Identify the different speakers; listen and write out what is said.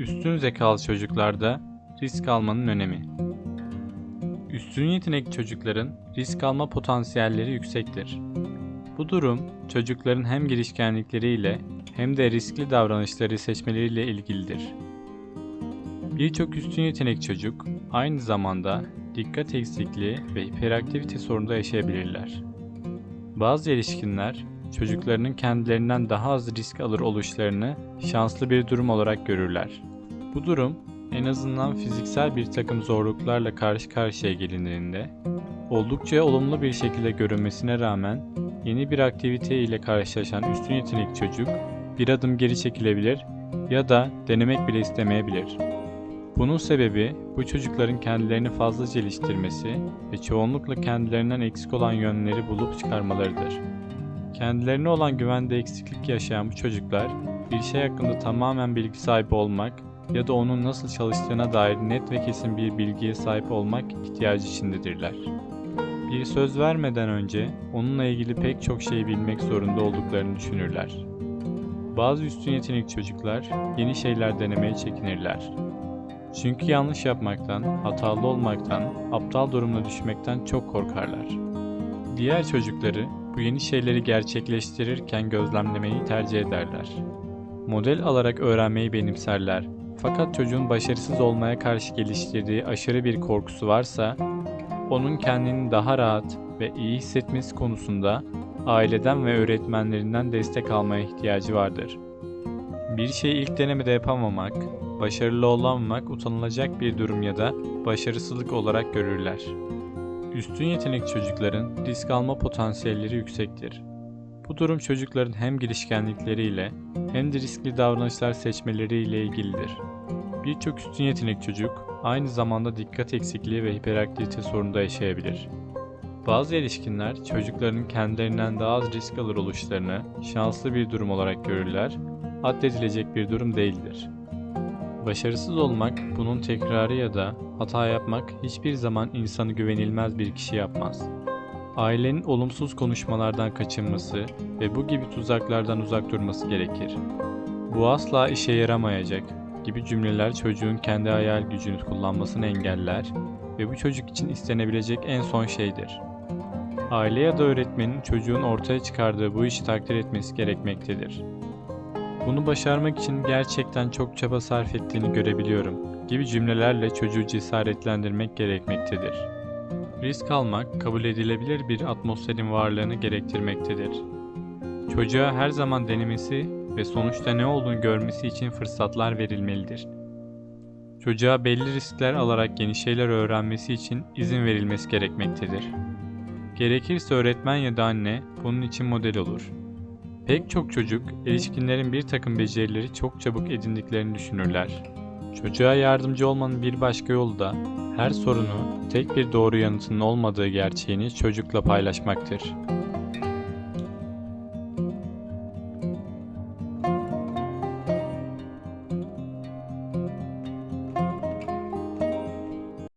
Speaker 1: Üstün zekalı çocuklarda risk almanın önemi. Üstün yetenekli çocukların risk alma potansiyelleri yüksektir. Bu durum çocukların hem girişkenlikleriyle hem de riskli davranışları seçmeleriyle ilgilidir. Birçok üstün yetenek çocuk aynı zamanda dikkat eksikliği ve hiperaktivite sorunu da yaşayabilirler. Bazı erişkinler çocuklarının kendilerinden daha az risk alır oluşlarını şanslı bir durum olarak görürler. Bu durum en azından fiziksel bir takım zorluklarla karşı karşıya gelindiğinde oldukça olumlu bir şekilde görünmesine rağmen yeni bir aktivite ile karşılaşan üstün yetenek çocuk bir adım geri çekilebilir ya da denemek bile istemeyebilir. Bunun sebebi bu çocukların kendilerini fazla geliştirmesi ve çoğunlukla kendilerinden eksik olan yönleri bulup çıkarmalarıdır. Kendilerine olan güvende eksiklik yaşayan bu çocuklar bir şey hakkında tamamen bilgi sahibi olmak ya da onun nasıl çalıştığına dair net ve kesin bir bilgiye sahip olmak ihtiyacı içindedirler. Bir söz vermeden önce onunla ilgili pek çok şeyi bilmek zorunda olduklarını düşünürler. Bazı üstün yetenekli çocuklar yeni şeyler denemeye çekinirler. Çünkü yanlış yapmaktan, hatalı olmaktan, aptal durumuna düşmekten çok korkarlar. Diğer çocukları bu yeni şeyleri gerçekleştirirken gözlemlemeyi tercih ederler. Model alarak öğrenmeyi benimserler. Fakat çocuğun başarısız olmaya karşı geliştirdiği aşırı bir korkusu varsa, onun kendini daha rahat ve iyi hissetmesi konusunda aileden ve öğretmenlerinden destek almaya ihtiyacı vardır. Bir şeyi ilk denemede yapamamak, başarılı olamamak utanılacak bir durum ya da başarısızlık olarak görürler. Üstün yetenek çocukların risk alma potansiyelleri yüksektir. Bu durum çocukların hem girişkenlikleriyle hem de riskli davranışlar seçmeleriyle ilgilidir. Birçok üstün yetenek çocuk aynı zamanda dikkat eksikliği ve hiperaktivite sorunu da yaşayabilir. Bazı erişkinler çocukların kendilerinden daha az risk alır oluşlarını şanslı bir durum olarak görürler, addedilecek bir durum değildir. Başarısız olmak, bunun tekrarı ya da hata yapmak hiçbir zaman insanı güvenilmez bir kişi yapmaz. Ailenin olumsuz konuşmalardan kaçınması ve bu gibi tuzaklardan uzak durması gerekir. Bu asla işe yaramayacak gibi cümleler çocuğun kendi hayal gücünü kullanmasını engeller ve bu çocuk için istenebilecek en son şeydir. Aile ya da öğretmenin çocuğun ortaya çıkardığı bu işi takdir etmesi gerekmektedir. Bunu başarmak için gerçekten çok çaba sarf ettiğini görebiliyorum gibi cümlelerle çocuğu cesaretlendirmek gerekmektedir. Risk almak kabul edilebilir bir atmosferin varlığını gerektirmektedir. Çocuğa her zaman denemesi ve sonuçta ne olduğunu görmesi için fırsatlar verilmelidir. Çocuğa belli riskler alarak yeni şeyler öğrenmesi için izin verilmesi gerekmektedir. Gerekirse öğretmen ya da anne bunun için model olur. Pek çok çocuk, erişkinlerin bir takım becerileri çok çabuk edindiklerini düşünürler. Çocuğa yardımcı olmanın bir başka yolu da her sorunu tek bir doğru yanıtının olmadığı gerçeğini çocukla paylaşmaktır.